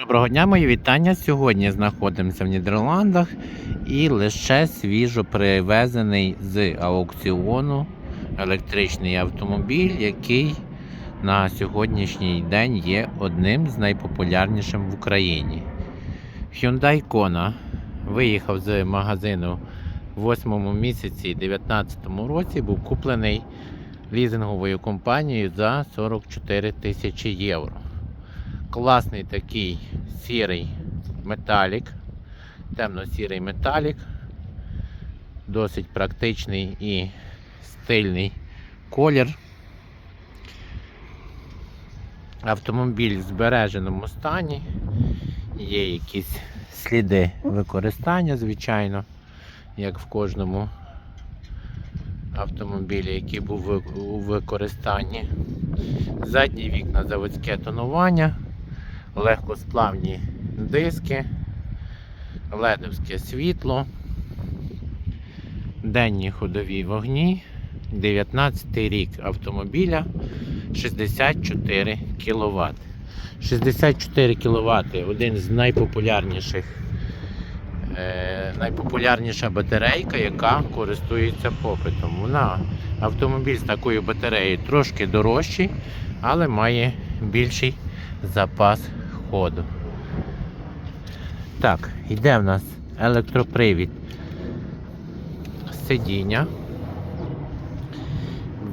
Доброго дня, мої вітання. Сьогодні знаходимося в Нідерландах і лише свіжо привезений з аукціону електричний автомобіль, який на сьогоднішній день є одним з найпопулярнішим в Україні. Hyundai Kona виїхав з магазину в 8 місяці 2019 році, був куплений лізинговою компанією за 44 тисячі євро. Класний такий сірий металік, темно-сірий металік, досить практичний і стильний колір. Автомобіль в збереженому стані, є якісь сліди використання, звичайно, як в кожному автомобілі, який був у використанні. Задні вікна заводське тонування, легкосплавні диски, ледовське світло, денні ходові вогні, 19 рік автомобіля, 64 кВт. 64 кВт один з найпопулярніших. е, Найпопулярніша батарейка, яка користується попитом. Вона автомобіль з такою батареєю трошки дорожчий, але має більший запас ходу. Так, йде в нас електропривід сидіння.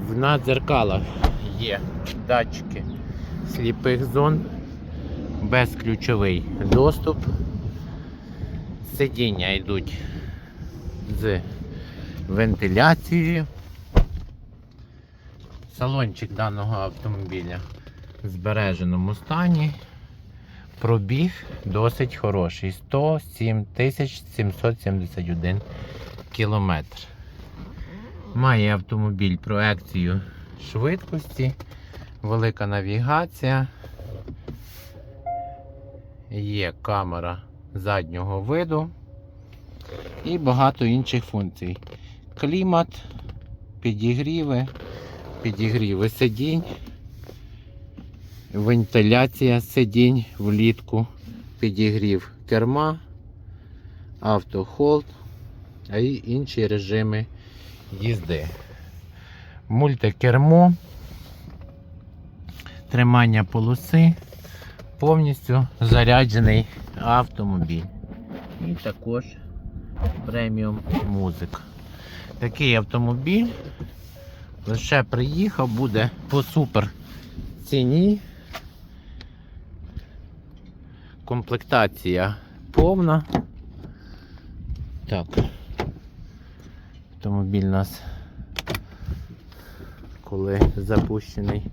В на дзеркалах є датчики сліпих зон, безключовий доступ. Сидіння йдуть з вентиляцією. Салончик даного автомобіля в збереженому стані. Пробіг досить хороший. 107 771 кілометр. Має автомобіль проекцію швидкості, велика навігація. Є камера заднього виду і багато інших функцій. Клімат, підігріви, підігріви сидінь, вентиляція сидінь влітку, підігрів керма, автохолд, а й інші режими їзди. Мультикермо, тримання полоси, повністю заряджений автомобіль. І також преміум музика. Такий автомобіль лише приїхав, буде по супер ціні. Комплектація повна. Так. Автомобіль у нас коли запущений.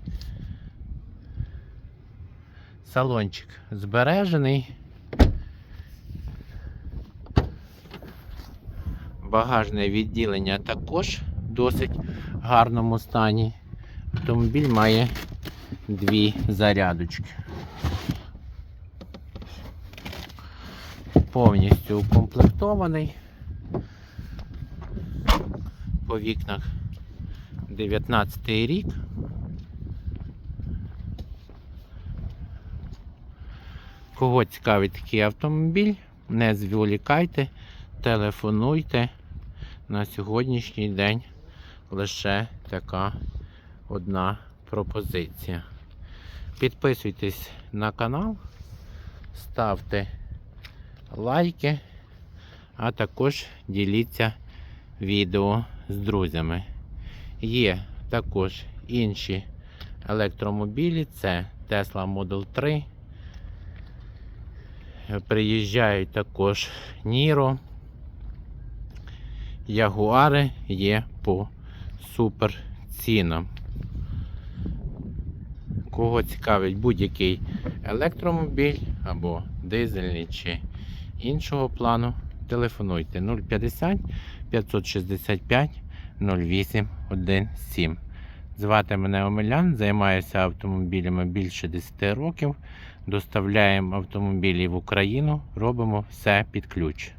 Салончик збережений. Багажне відділення також в досить гарному стані. Автомобіль має дві зарядочки. Повністю укомплектований. По вікнах 19 рік. Кого цікавить такий автомобіль, не зволікайте, телефонуйте. На сьогоднішній день лише така одна пропозиція. Підписуйтесь на канал, ставте лайки, а також діліться відео з друзями. Є також інші електромобілі, це Tesla Model 3. Приїжджають також Ніро. Ягуари є по супер цінам. Кого цікавить будь-який електромобіль або дизельний чи іншого плану, телефонуйте 050 565 08 17. Звати мене Омелян, займаюся автомобілями більше 10 років. Доставляємо автомобілі в Україну, робимо все під ключ.